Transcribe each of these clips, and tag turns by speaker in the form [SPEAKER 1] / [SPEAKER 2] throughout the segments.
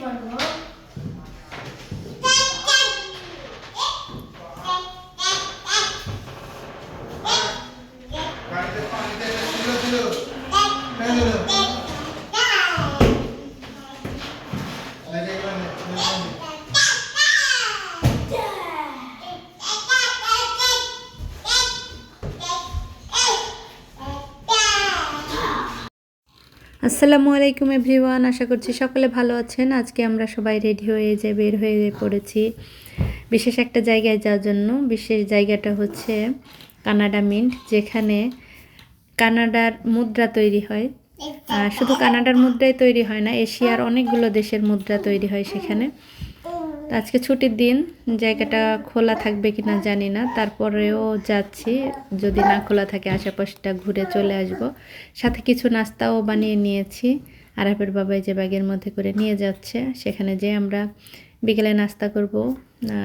[SPEAKER 1] 이걸로
[SPEAKER 2] আসসালামু আলাইকুম এভরিওয়ান, আশা করছি সকলে ভালো আছেন। আজকে আমরা সবাই রেডি হয়ে যে বের হয়ে পড়েছি বিশেষ একটা জায়গায় যাওয়ার জন্য। বিশেষ জায়গাটা হচ্ছে কানাডা মিন্ট, যেখানে কানাডার মুদ্রা তৈরি হয়। শুধু কানাডার মুদ্রাই তৈরি হয় না, এশিয়ার অনেকগুলো দেশের মুদ্রা তৈরি হয় সেখানে। তো আজকে ছুটির দিন, জায়গাটা খোলা থাকবে কি না জানি না। তারপরেও যাচ্ছি, যদি না খোলা থাকে আশেপাশটা ঘুরে চলে আসব। সাথে কিছু নাস্তাও বানিয়ে নিয়েছি। আরাফের বাবাই যে ব্যাগের মধ্যে করে নিয়ে যাচ্ছে, সেখানে যে আমরা বিকেলে নাস্তা করব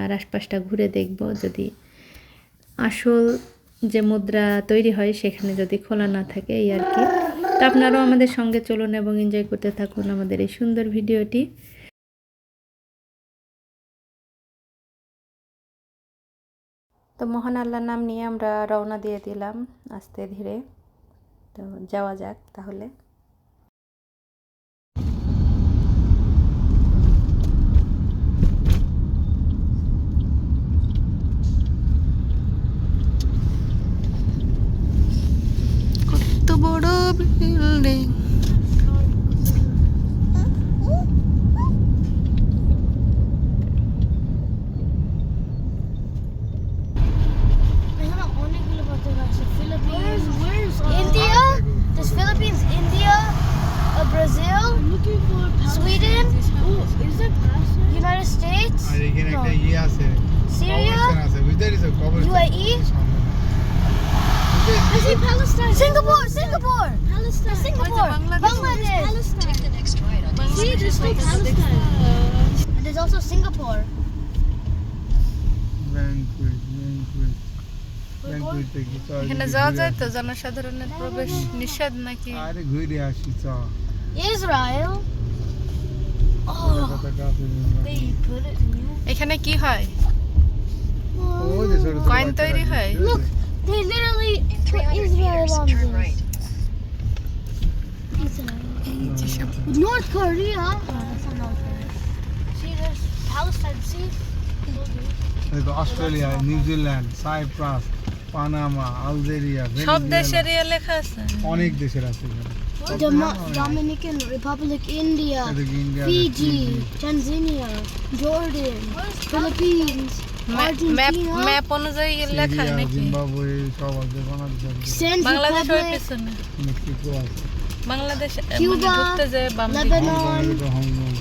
[SPEAKER 2] আর আশপাশটা ঘুরে দেখব। যদি আসল যে মুদ্রা তৈরি হয়, সেখানে যদি খোলা না থাকে এই আর কি। তো আপনারাও আমাদের সঙ্গে চলুন এবং এনজয় করতে থাকুন আমাদের এই সুন্দর ভিডিওটি। তো মহান আল্লাহর নাম নিয়ে আমরা রওনা দিয়ে দিলাম আস্তে ধীরে। তো যাওয়া যাক তাহলে।
[SPEAKER 3] কত বড় বিল্ডিং
[SPEAKER 4] এখানে অনেকগুলো পতাকা আছে Philippines India there's Philippines India uh, Brazil Sweden United States
[SPEAKER 1] আর এখানে
[SPEAKER 4] No.
[SPEAKER 1] একটা ইয়ে আছে
[SPEAKER 4] Syria
[SPEAKER 1] কবরস্থান আছে বুঝতে পারিস কবরস্থান
[SPEAKER 4] UAE
[SPEAKER 1] সামনে। বুঝতে
[SPEAKER 4] I see
[SPEAKER 1] পারিস?
[SPEAKER 4] Palestine Singapore Singapore Palestine Singapore Bangladesh See there's still Palestine and there's also Singapore
[SPEAKER 1] banquet, banquet. Banquet থেকে চল
[SPEAKER 3] এখানে
[SPEAKER 1] যদি
[SPEAKER 3] যাওয়া
[SPEAKER 1] ঘুরে
[SPEAKER 3] যায়
[SPEAKER 1] আসি।
[SPEAKER 3] তো জনসাধারণের প্রবেশ নিষেধ নাকি
[SPEAKER 1] আরে ঘুরে আসি চ
[SPEAKER 4] Israel Oh
[SPEAKER 1] পতাকা আছে বিভিন্ন।
[SPEAKER 4] they put it in here
[SPEAKER 3] এখানে কি হয় কয়েন তৈরি হয়?
[SPEAKER 4] They literally put Israel on this.
[SPEAKER 3] এই যে
[SPEAKER 4] North Korea. Oh, that's not North Korea. See, there's Palestine. See?
[SPEAKER 1] এই Australia New Zealand Cyprus Panama Algeria
[SPEAKER 3] সব দেশের ইয়ে লেখা আছে
[SPEAKER 1] অনেক দেশের আছে
[SPEAKER 4] Dom- Dominican Republic, India,
[SPEAKER 1] এদিকে India
[SPEAKER 4] Fiji, Tanzania, Jordan, Philippines,
[SPEAKER 3] map
[SPEAKER 4] Argentina,
[SPEAKER 3] map অনুযায়ী লেখা
[SPEAKER 1] সিরিয়া
[SPEAKER 3] নাকি
[SPEAKER 1] জিম্বাবুয়ে সব আছে বাংলাদেশ আছে
[SPEAKER 4] Central
[SPEAKER 3] বাংলাদেশ ওই
[SPEAKER 4] Republic,
[SPEAKER 3] পিছনে
[SPEAKER 1] মেক্সিকো আছে
[SPEAKER 3] বাংলাদেশ এ, মানে
[SPEAKER 4] Cuba,
[SPEAKER 3] ঢুকতে যায় বাম দিকে
[SPEAKER 4] Lebanon,
[SPEAKER 1] Hong Kong Hong Kong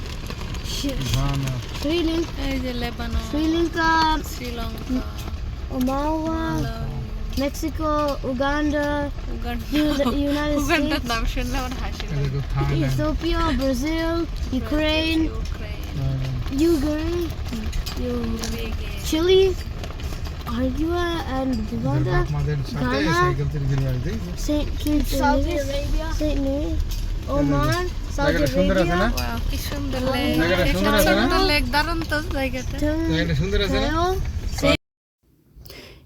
[SPEAKER 4] Sh-
[SPEAKER 1] Ghana
[SPEAKER 4] Sri Lanka,
[SPEAKER 3] এই যে Lebanon
[SPEAKER 4] Sri Lanka,
[SPEAKER 3] Sri Lanka
[SPEAKER 4] Omawa, Mexico, Uganda,
[SPEAKER 3] Uganda
[SPEAKER 4] U- United
[SPEAKER 3] উগান্ডার
[SPEAKER 4] States,
[SPEAKER 3] নাম শুনলে আমার হাসি লাগে।
[SPEAKER 1] এদিকে Thailand
[SPEAKER 4] Ethiopia, Brazil, Ukraine,
[SPEAKER 3] Ukraine
[SPEAKER 4] Ukraine,
[SPEAKER 3] Uzbekistan,
[SPEAKER 4] Chile, Argua, and Rwanda,
[SPEAKER 1] আমাদের সাথে
[SPEAKER 4] Ghana,
[SPEAKER 1] সাইকেল থেকে ঘুরে আসি
[SPEAKER 4] Saint Kitts Saudi Arabia, Saint Louis, Oman, Saudi
[SPEAKER 1] জায়গাটা সুন্দর আছে না
[SPEAKER 4] Arabia,
[SPEAKER 3] ওয়াও কি সুন্দর লেক
[SPEAKER 1] জায়গাটা
[SPEAKER 3] কি
[SPEAKER 1] সুন্দর আছে না?
[SPEAKER 3] সুন্দর লেক দারুণ তো জায়গাটা
[SPEAKER 1] জায়গাটা সুন্দর আছে না
[SPEAKER 4] Thailand,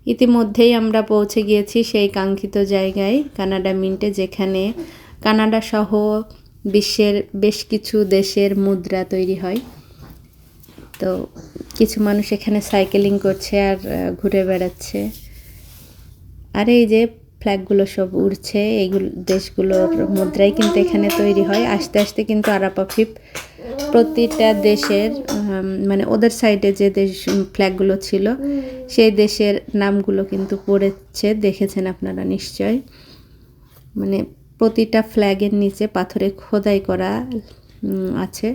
[SPEAKER 2] ইতিমধ্যেই আমরা পৌঁছে গিয়েছি সেই কাঙ্ক্ষিত জায়গায়, কানাডা মিন্টে, যেখানে কানাডা সহ বিশ্বের বেশ কিছু দেশের মুদ্রা তৈরি হয়। তো কিছু মানুষ এখানে সাইকেলিং করছে আর ঘুরে বেড়াচ্ছে। আর এই যে ফ্ল্যাগগুলো সব উড়ছে এইগুলো দেশগুলোর মুদ্রাই কিন্তু এখানে তৈরি হয়। আস্তে আস্তে কিন্তু আরাপাফিপ প্রতিটা দেশের মানে ওদের সাইডে যে দেশ ফ্ল্যাগগুলো ছিল, সেই দেশের নামগুলো কিন্তু পড়েছে, দেখেছেন আপনারা নিশ্চয়। মানে প্রতিটা ফ্ল্যাগের নিচে পাথরে খোদাই করা আছে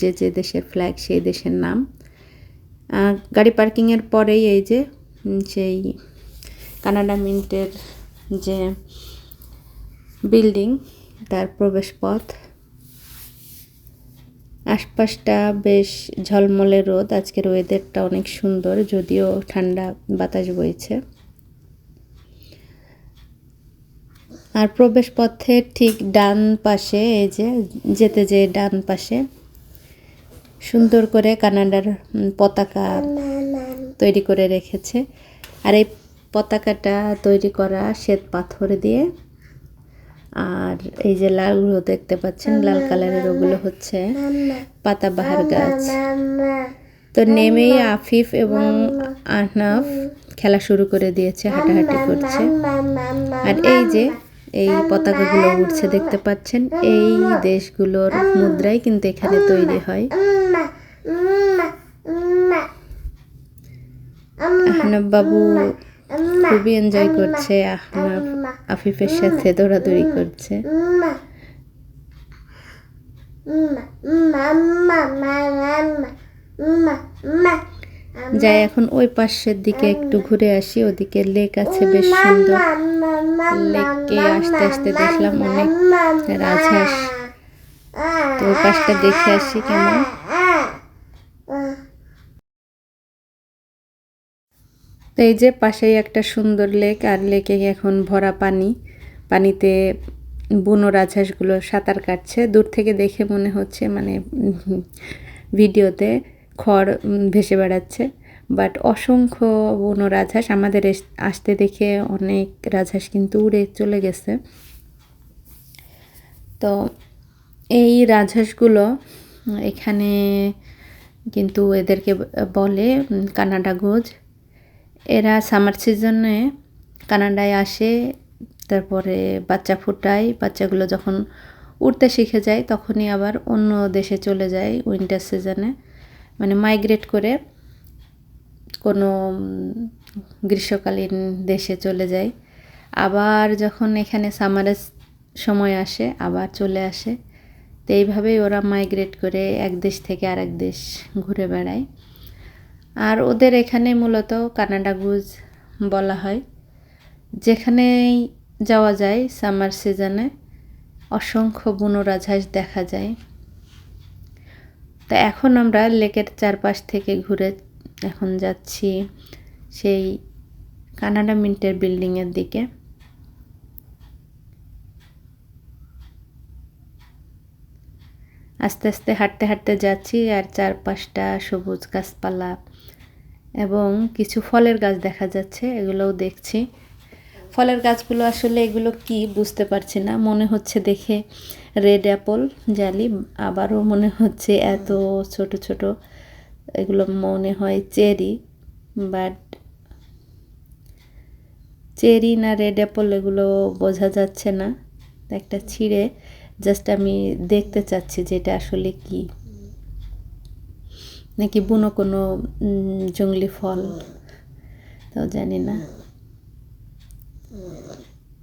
[SPEAKER 2] যে যে দেশের ফ্ল্যাগ সেই দেশের নাম। গাড়ি পার্কিংয়ের পরেই এই যে সেই কানাডা মিন্টের যে বিল্ডিং তার প্রবেশপথ আশপাশটা বেশ ঝলমলে রোদ। আজকের ওয়েদারটা অনেক সুন্দর, যদিও ঠান্ডা বাতাস বইছে। আর প্রবেশ পথের ঠিক ডান পাশে, এই যে, যেতে যে ডান পাশে, সুন্দর করে কানাডার পতাকা তৈরি করে রেখেছে। আর এই পতাকাটা তৈরি করা শ্বেত পাথর দিয়ে। আর এই যে লালগুলো দেখতে পাচ্ছেন, লাল কালারের ওগুলো হচ্ছে পাতাবাহার গাছ। তো নেমেই আফিফ এবং আহনাফ খেলা শুরু করে দিয়েছে, হাঁটাহাঁটি করছে। আর এই যে এই পতাকাগুলো উঠছে দেখতে পাচ্ছেন, এই দেশগুলোর মুদ্রাই কিন্তু এখানে তৈরি হয়। আহনাফ বাবু খুবই এনজয় করছে, আহনাফ আফিফের সাথে দৌড়াদৌড়ি করছে। যাই এখন ওই পাশের দিকে একটু ঘুরে আসি ওদিকে লেক আছে বেশ সুন্দর। লেকে আসতে আসতে দেখলাম অনেক রাজহাঁস। তো ওই পাশটা দেখে আসি কেমন। তো এই যে পাশেই একটা সুন্দর লেক, আর লেকে এখন ভরা পানি। পানিতে বুনো রাজহাঁসগুলো সাঁতার কাটছে। দূর থেকে দেখে মনে হচ্ছে মানে ভিডিওতে খড় ভেসে বেড়াচ্ছে। বাট অসংখ্য বুনো রাজহাঁস, আমাদের আসতে দেখে অনেক রাজহাঁস কিন্তু উড়ে চলে গেছে। তো এই রাজহাঁসগুলো এখানে কিন্তু এদেরকে বলে কানাডা গোজ। এরা সামার সিজনে কানাডায় আসে, তারপরে বাচ্চা ফুটায়, বাচ্চাগুলো যখন উঠতে শিখে যায় তখনই আবার অন্য দেশে চলে যায় উইন্টার সিজনে মানে মাইগ্রেট করে কোনো গ্রীষ্মকালীন দেশে চলে যায়। আবার যখন এখানে সামারের সময় আসে, আবার চলে আসে। তো এইভাবেই ওরা মাইগ্রেট করে এক দেশ থেকে আরেক দেশ ঘুরে বেড়ায়। আর ওদের এখানে মূলত কানাডা গুজ বলা হয়। যেখানেই যাওয়া যায় সামার সিজনে অসংখ্য বুনোরাজহাঁস দেখা যায়। তা এখন আমরা লেকের চারপাশ থেকে ঘুরে এখন যাচ্ছি সেই কানাডা মিন্টের বিল্ডিংয়ের দিকে। আস্তে আস্তে হাঁটতে হাঁটতে যাচ্ছি আর চারপাশটা সবুজ গাছপালা এবং কিছু ফলের গাছ দেখা যাচ্ছে, এগুলোও দেখছি। ফলের গাছগুলো আসলে এগুলো কি বুঝতে পারছি না, মনে হচ্ছে দেখে রেড অ্যাপল জালি, আবারও মনে হচ্ছে এত ছোট ছোট, এগুলো মনে হয় চেরি, বাট চেরি না রেড অ্যাপল এগুলো বোঝা যাচ্ছে না। একটা ছিঁড়ে জাস্ট আমি দেখতে চাচ্ছি যে এটা আসলে কি। নাকি বুনো কোনো জঙ্গলি ফল। তো জানি না।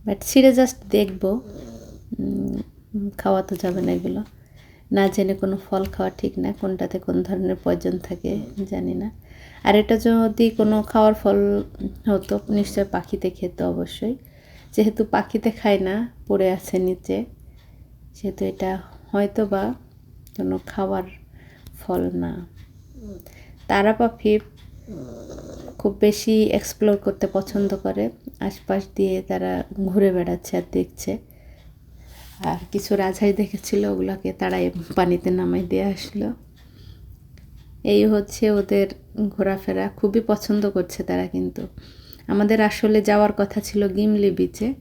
[SPEAKER 2] বাট ছিঁড়ে জাস্ট দেখব। খাওয়া তো যাবে না এগুলো। না জেনে কোনো ফল খাওয়া ঠিক না, কোনটাতে কোন ধরনের পয়জন থাকে, জানি না। আর এটা যদি কোনো খাওয়ার ফল হতো নিশ্চয় পাখিতে খেত অবশ্যই। যেহেতু পাখিতে খায় না, পড়ে আছে নিচে। সেহেতু এটা হয়তো বা কোনো খাওয়ার ফল না। তারা পাখি খুব বেশি এক্সপ্লোর করতে পছন্দ করে। আশপাশ দিয়ে তারা ঘুরে বেড়াচ্ছে আর দেখছে। আর কিছু রাজহাঁস দেখেছিল, ওগুলোকে তারাই পানিতে নামাই দিয়ে আসলো। এই হচ্ছে ওদের ঘোরাফেরা। খুবই পছন্দ করছে তারা কিন্তু। আমাদের আসলে যাওয়ার কথা ছিল গিমলি বিচে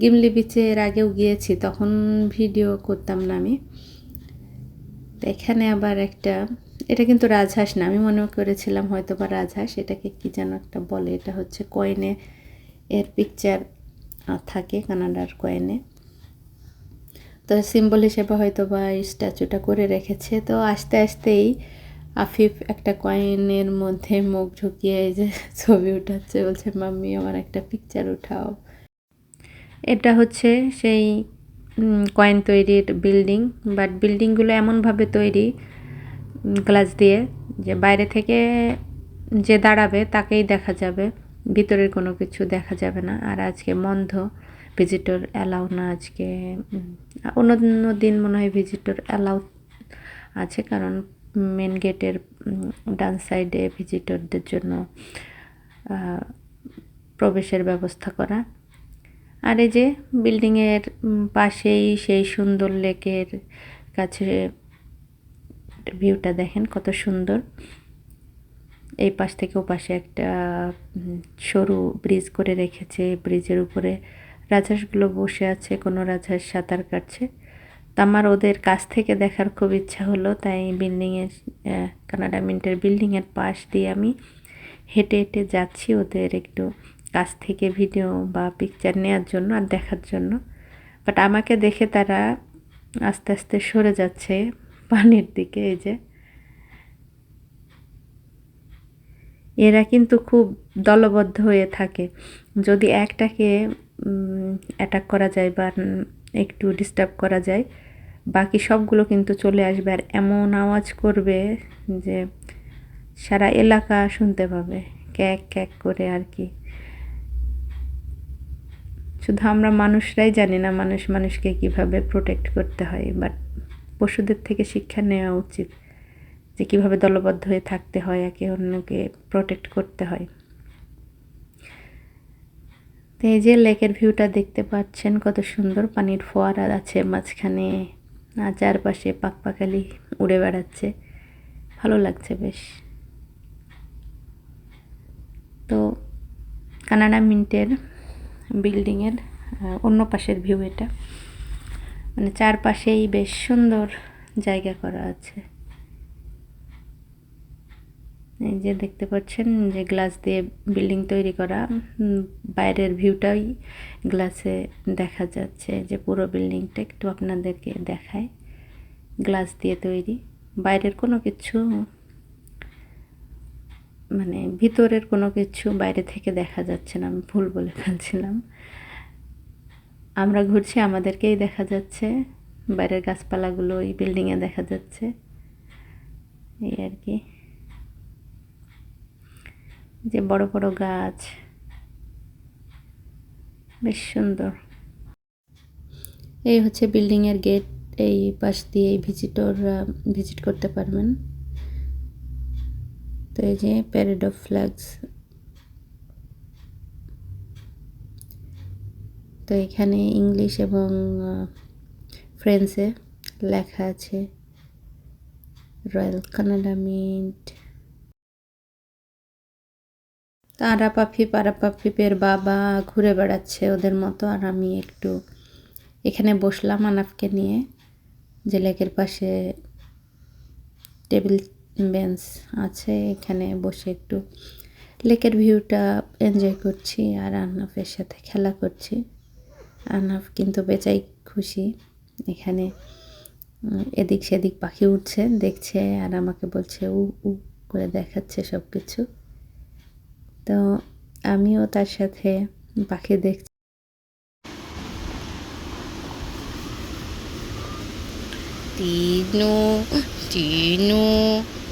[SPEAKER 2] গিমলি বিচে এর আগেও গিয়েছি, তখন ভিডিও করতাম না আমি। তো এখানে আবার একটা, এটা কিন্তু রাজহাঁস না, আমি মনে করেছিলাম হয়তো বা রাজহাঁস, এটাকে কি যেন একটা বলে, এটা হচ্ছে কয়েনে এর পিকচার থাকে কানাডার কয়েনে। তো সিম্বল হিসেবে হয়তো বা স্ট্যাচুটা করে রেখেছে। তো আস্তে আস্তেই আফিফ একটা কয়েনের মধ্যে মুখ ঢুকিয়ে এই যে ছবি উঠাচ্ছে, বলছে, মাম্মি, আমার একটা পিকচার উঠাও। এটা হচ্ছে সেই কয়েন তৈরির বিল্ডিং বাট বিল্ডিংগুলো এমনভাবে তৈরি গ্লাস দিয়ে, যে বাইরে থেকে যে দাঁড়াবে তাকেই দেখা যাবে, ভিতরের কোনো কিছু দেখা যাবে না। আর আজকে বন্ধ ভিজিটর অ্যালাউ না আজকে অন্য দিন মনে হয় ভিজিটর অ্যালাউ আছে, কারণ মেন গেটের ডান সাইডে ভিজিটরদের জন্য প্রবেশের ব্যবস্থা করা। আর এই যে বিল্ডিংয়ের পাশেই সেই সুন্দর লেকের কাছে ভিউটা দেখেন কত সুন্দর। এই পাশ থেকে ও পাশে একটা সরু ব্রিজ করে রেখেছে। ব্রিজের উপরে রাজহাঁসগুলো বসে আছে, কোনো রাজহাঁস সাঁতার কাটছে। তো আমার ওদের কাছ থেকে দেখার খুব ইচ্ছা হলো, তাই বিল্ডিংয়ের কানাডা মিন্টের বিল্ডিংয়ের পাশ দিয়ে আমি হেঁটে হেঁটে যাচ্ছি। ওদের একটু কাছ থেকে ভিডিও বা পিকচার নেওয়ার জন্য আর দেখার জন্য। বাট আমাকে দেখে তারা আস্তে আস্তে সরে যাচ্ছে পানির দিকে, এই যে। এরা কিন্তু খুব দলবদ্ধ হয়ে থাকে। যদি একটাকে অ্যাটাক করা যায় বা একটু ডিস্টার্ব করা যায়, বাকি সবগুলো কিন্তু চলে আসবে। আর এমন আওয়াজ করবে যে সারা এলাকা শুনতে পাবে, ক্যাক ক্যাক করে আর কি। শুধু আমরা মানুষরাই জানি না মানুষ মানুষকে কীভাবে প্রোটেক্ট করতে হয় বাট পশুদের থেকে শিক্ষা নেওয়া উচিত যে কীভাবে দলবদ্ধ হয়ে থাকতে হয়, একে অন্যকে প্রোটেক্ট করতে হয়। তো এই যে লেকের ভিউটা দেখতে পাচ্ছেন, কত সুন্দর পানির ফোয়ারা আছে মাঝখানে, আর চারপাশে পাক পাকপাকালি উড়ে বেড়াচ্ছে, ভালো লাগছে বেশ। তো কানাডা মিন্টের বিল্ডিংয়ের অন্য পাশের ভিউ এটা। মানে চারপাশেই বেশ সুন্দর জায়গা করা আছে। এই যে দেখতে পাচ্ছেন যে গ্লাস দিয়ে বিল্ডিং তৈরি করা। বাইরের ভিউটাই গ্লাসে দেখা যাচ্ছে যে পুরো বিল্ডিংটা একটু আপনাদেরকে দেখায়। গ্লাস দিয়ে তৈরি। বাইরের কোনো কিছু মানে ভিতরের কোনো কিছু বাইরে থেকে দেখা যাচ্ছে না, আমি ভুল বলে ফেলছিলাম। আমরা ঘুরছি, আমাদেরকেই দেখা যাচ্ছে, বাইরের গাছপালাগুলো এই বিল্ডিংয়ে দেখা যাচ্ছে। এই আর কি। যে বড় বড় গাছ, বেশ সুন্দর। এই হচ্ছে বিল্ডিংয়ের গেট এই পাশ দিয়ে ভিজিটর ভিজিট করতে পারবেন। তো এই যে প্যারেড অফ ফ্ল্যাগস তো এখানে ইংলিশ এবং ফ্রেন্সে লেখা আছে। রয়্যাল কানাডা মিন্ট তারা পাফি পারা পাফিপের বাবা ঘুরে বেড়াচ্ছে ওদের মতো। আর আমি একটু এখানে বসলাম আনাফকে নিয়ে। যে লেকের পাশে টেবিল বেঞ্চ আছে এখানে বসে একটু লেকের ভিউটা এনজয় করছি আর আনাফের সাথে খেলা করছি আনাফ কিন্তু বেচাই খুশি এখানে এদিক সেদিক পাখি উঠছে দেখছে আর আমাকে বলছে উ উ করে দেখাচ্ছে সব কিছু তো আমিও তার সাথে পাখি দেখছি
[SPEAKER 3] Tino, Tino.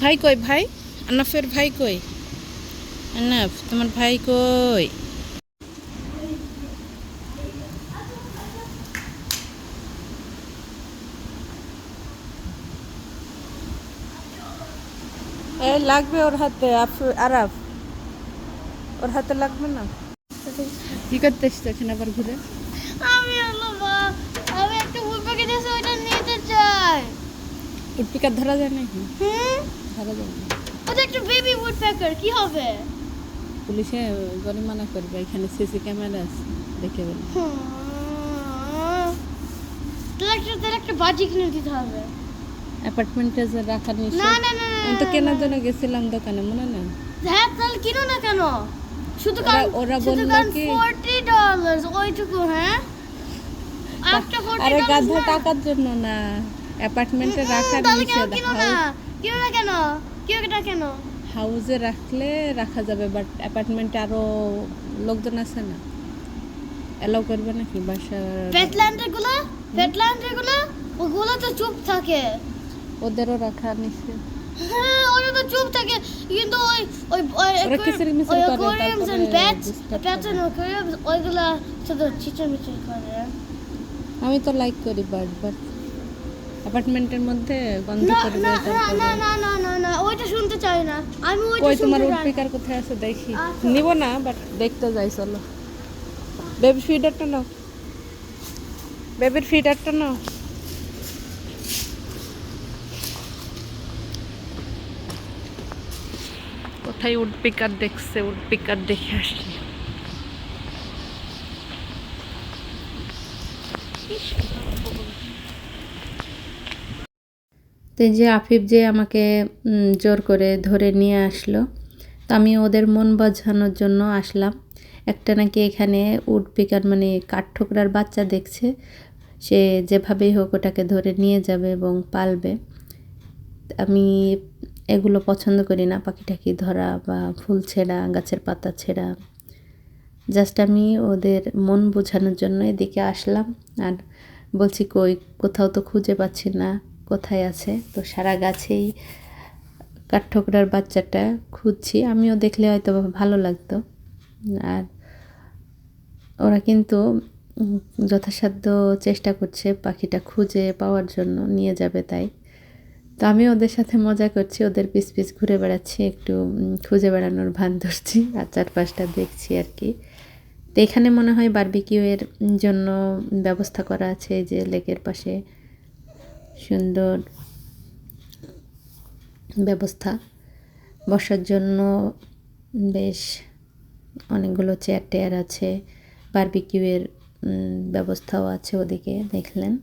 [SPEAKER 3] ভাই কই ভাই? আনাফের ভাই কই? আনাফ তোমার ভাই কই? এ লাগবে ওর হাতে আফ- আরাফ। ওর হাতে লাগবে না? কি করতে এখানে আবার ঘুরে?
[SPEAKER 4] আমি আমি একটা ফুল প্যাকেট আছে ওইটা নিতে চাই।
[SPEAKER 3] উটপিকার ধরা যায় নাকি?
[SPEAKER 4] হুম?
[SPEAKER 3] ধরা যায় না।
[SPEAKER 4] ওটা একটা বেবি উড প্যাকার কি হবে?
[SPEAKER 3] পুলিশে জরিমানা করবে এখানে সিসি ক্যামেরা আছে দেখে বলে।
[SPEAKER 4] তাহলে একটা তাহলে একটা বাজি কিনে দিতে হবে।
[SPEAKER 3] অ্যাপার্টমেন্টে যে রাখার নিশ্চয়
[SPEAKER 4] না না না
[SPEAKER 3] আমি তো কেনার জন্য গেছিলাম দোকানে মনে না
[SPEAKER 4] হ্যাঁ তাহলে কিনো না কেন? শুধু কারণ
[SPEAKER 3] ওরা বলল কি-
[SPEAKER 4] ফোরটি ডলার ওইটুকু হ্যাঁ?
[SPEAKER 3] আরে গাধা টাকার জন্য না। অ্যাপার্টমেন্টে রাখার নিষেধ
[SPEAKER 4] কিনো না কেন? কিনো এটা কেন?
[SPEAKER 3] হাউসে রাখলে রাখা যাবে বাট অ্যাপার্টমেন্টে আরও লোকজন আছে না। এলাও করবে নাকি? বাসা
[SPEAKER 4] পেটল্যান্ডেরগুলো পেটল্যান্ডেরগুলো ওগুলো তো চুপ থাকে।
[SPEAKER 3] ওদেরও রাখা নিষেধ।
[SPEAKER 4] হ্যাঁ ওরা তো চুপ থাকে। কিন্তু ওই ওই ওই ওইগুলা শুধু করে।
[SPEAKER 3] আমি তো লাইক করি বাট বাট অ্যাপার্টমেন্টের মধ্যে গন্ধ করবে
[SPEAKER 4] না না না না না ওইটা শুনতে চাই না। আমি ওইটা
[SPEAKER 3] কই তোমার
[SPEAKER 4] শুনতে চাই না।
[SPEAKER 3] পিকার কোথায় আছে দেখি।
[SPEAKER 4] আচ্ছা।
[SPEAKER 3] নিব না বাট দেখতে যাই চলো। বেবি ফিডারটা নাও। বেবির ফিডারটা নাও। কোথায় উড পিকার দেখছে উড পিকার দেখে আসি।
[SPEAKER 2] তো যে আফিফ যে আমাকে জোর করে ধরে নিয়ে আসলো, তো আমি ওদের মন বোঝানোর জন্য আসলাম। একটা নাকি এখানে উড পিকার মানে কাঠঠোকরার বাচ্চা দেখছে, সে যেভাবেই হোক ওটাকে ধরে নিয়ে যাবে এবং পালবে। আমি এগুলো পছন্দ করি না পাখি টাকি ধরা বা ফুল ছেঁড়া, গাছের পাতা ছেঁড়া। জাস্ট আমি ওদের মন বোঝানোর জন্য এদিকে আসলাম, আর বলছি, কই, কোথাও তো খুঁজে পাচ্ছি না। কোথায় আছে? তো সারা গাছেই কাঠঠোকরার বাচ্চাটা খুঁজছি। আমিও দেখলে হয়তো ভালো লাগতো। আর ওরা কিন্তু যথাসাধ্য চেষ্টা করছে পাখিটা খুঁজে পাওয়ার জন্য, নিয়ে যাবে তাই। তো আমি ওদের সাথে মজা করছি, ওদের পিস পিস ঘুরে বেড়াচ্ছি, একটু খুঁজে বেড়ানোর ভান ধরছি, আর চারপাশটা দেখছি আর কি। তো এখানে মনে হয় বারবিকিউ এর জন্য ব্যবস্থা করা আছে যে লেকের পাশে সুন্দর ব্যবস্থা। বসার জন্য বেশ অনেকগুলো চেয়ার টেয়ার আছে বারবিকিউয়ের ব্যবস্থাও আছে ওদিকে দেখলেন।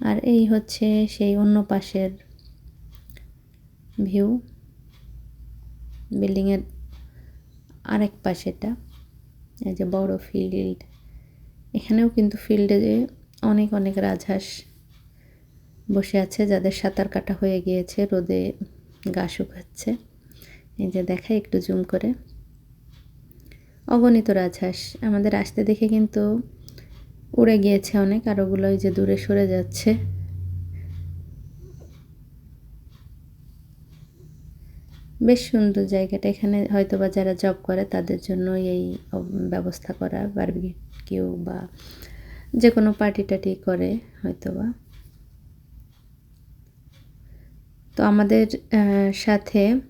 [SPEAKER 2] আর এই হচ্ছে সেই অন্য পাশের ভিউ বিল্ডিংয়ের আরেক পাশেটা এই যে বড় ফিল্ড এখানেও কিন্তু ফিল্ডে যে অনেক অনেক রাজহাঁস বসে আছে, যাদের সাঁতার কাটা হয়ে গিয়েছে, রোদে গা শুকাচ্ছে। এই যে দেখাই একটু জুম করে। অগণিত রাজহাঁস। আমাদের আসতে দেখে কিন্তু উড়ে গিয়েছে অনেক, আর ওগুলো যে দূরে সরে যাচ্ছে। বেশ সুন্দর জায়গাটা। এখানে হয়তো বা যারা জব করে, তাদের জন্য এই ব্যবস্থা করা, বারবিকিউ বা যে কোনো পার্টি টাটি করে হয়তো বা তো আমাদের সাথে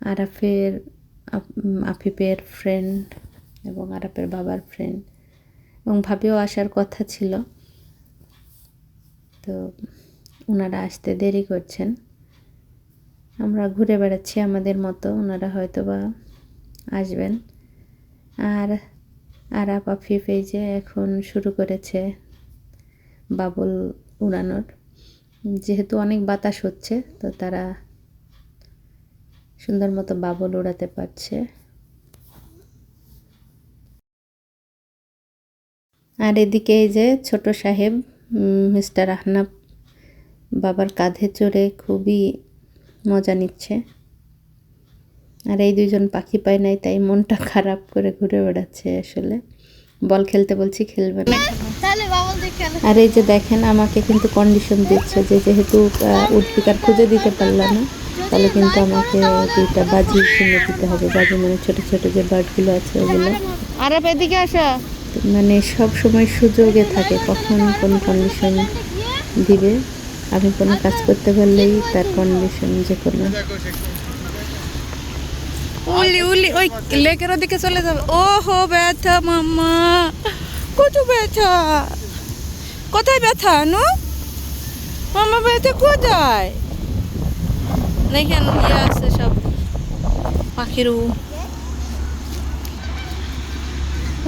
[SPEAKER 2] আরাফের আফিফের ফ্রেন্ড এবং আরাফের বাবার ফ্রেন্ড এবং ভাবেও আসার কথা ছিল। তো ওনারা আসতে দেরি করছেন। আমরা ঘুরে বেড়াচ্ছি আমাদের মতো ওনারা হয়তো বা আসবেন। আর আরাপ আফিফ এই যে এখন শুরু করেছে বাবুল উড়ানোর। যেহেতু অনেক বাতাস হচ্ছে, তো তারা সুন্দর মতো বাবল উড়াতে পারছে। আর এদিকে এই যে ছোট সাহেব মিস্টার আহনাব বাবার কাঁধে চড়ে খুবই মজা নিচ্ছে। আর এই দুইজন পাখি পায় নাই, তাই মনটা খারাপ করে ঘুরে বেড়াচ্ছে আসলে। বল খেলতে বলছি, খেলবে না। আর এই যে দেখেন আমাকে কিন্তু কন্ডিশন দিচ্ছে যে যেহেতু উডপিকার খুঁজে দিতে পারলাম না তাহলে কিন্তু আমাকে দুইটা বাজি কিনে দিতে হবে। বাজি মানে ছোট ছোট যে বার্ডগুলো আছে ওগুলো।
[SPEAKER 3] আরে এদিকে আসা।
[SPEAKER 2] মানে সব সময় সুযোগে থাকে কখন কোন কন্ডিশন দিবে আমি কোনো কাজ করতে পারলেই তার কন্ডিশন যে কোনো।
[SPEAKER 3] উলি উলি ওই লেকের ওদিকে চলে যাবে। ও হো ব্যথা মাম্মা। কত ব্যথা। কোথায় ব্যথা নো? মামা ব্যথা কোথায়? দেখেন ইয়ে আছে সব। পাখিরু।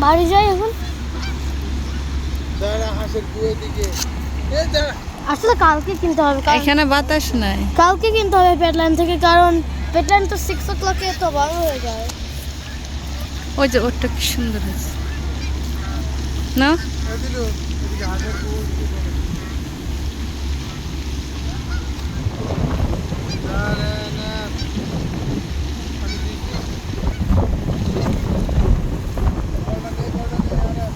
[SPEAKER 4] বাড়ি যাই এখন? আসলে কালকে কিনতে হবে
[SPEAKER 3] এখানে বাতাস নাই।
[SPEAKER 4] কালকে কিনতে হবে পেটলাইন থেকে কারণ পেটলাইন তো সিক্স ও ক্লকে তো বড় হয়ে যায়।
[SPEAKER 3] ওই যে ওটা কি সুন্দর আছে না?
[SPEAKER 1] এ দিলু এদিকে হাঁসের কুয়োর দিকে দাঁড়া না আমি দিচ্ছি। কয়টা দে, কয়টা দে, আরে।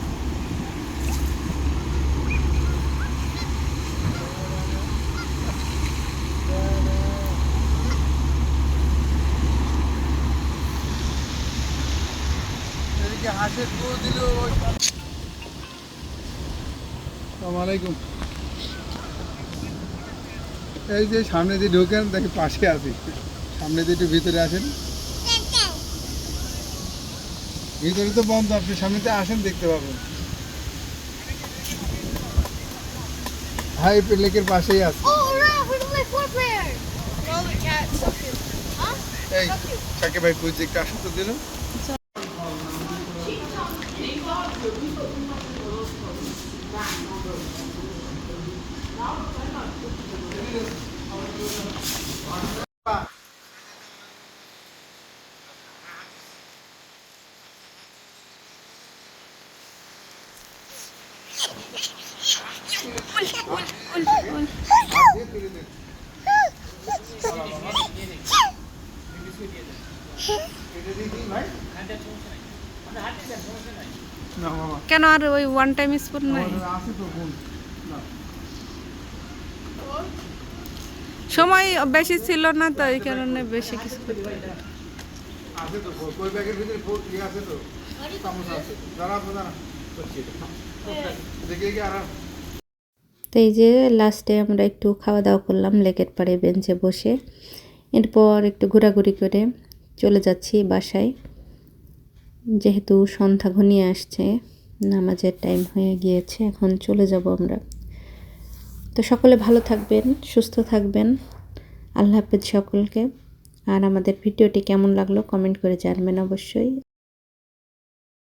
[SPEAKER 1] এদিকে হাঁসের কুয়ো দিল ওই আসসালামু আলাইকুম। এই যে সামনে দিয়ে ঢোকেন দেখি পাশে আছি। সামনে দিয়ে একটু ভিতরে আসেন। ভিতরে তো বন্ধ আপনি সামনেতে আসেন দেখতে পাবেন। হাই লেকের পাশেই আছে।
[SPEAKER 4] Oh.
[SPEAKER 1] এই সাকিব ভাই একটু আসুন তো দিল না বাবা
[SPEAKER 3] কেন আর ওই ওয়ান টাইম স্পুন নাই। সময় বেশি ছিল না তো এই কারণে বেশি কিছু
[SPEAKER 1] আছে তো কই ব্যাগের ভিতরে ফোর আছে তো? চামচ আছে। দাঁড়া দাঁড়া। দেখে কি আরাম।
[SPEAKER 2] তো এই যে লাস্টে আমরা একটু খাওয়া দাওয়া করলাম লেকের পাড়ে বেঞ্চে বসে। এরপর একটু ঘোরাঘুরি করে চলে যাচ্ছি বাসায়। যেহেতু সন্ধ্যা ঘনিয়ে আসছে নামাজের টাইম হয়ে গিয়েছে, এখন চলে যাব আমরা। তো সকলে ভালো থাকবেন, সুস্থ থাকবেন। আল্লাহ হাফেজ সকলকে। আর আমাদের ভিডিওটি কেমন লাগল কমেন্ট করে জানবেন অবশ্যই।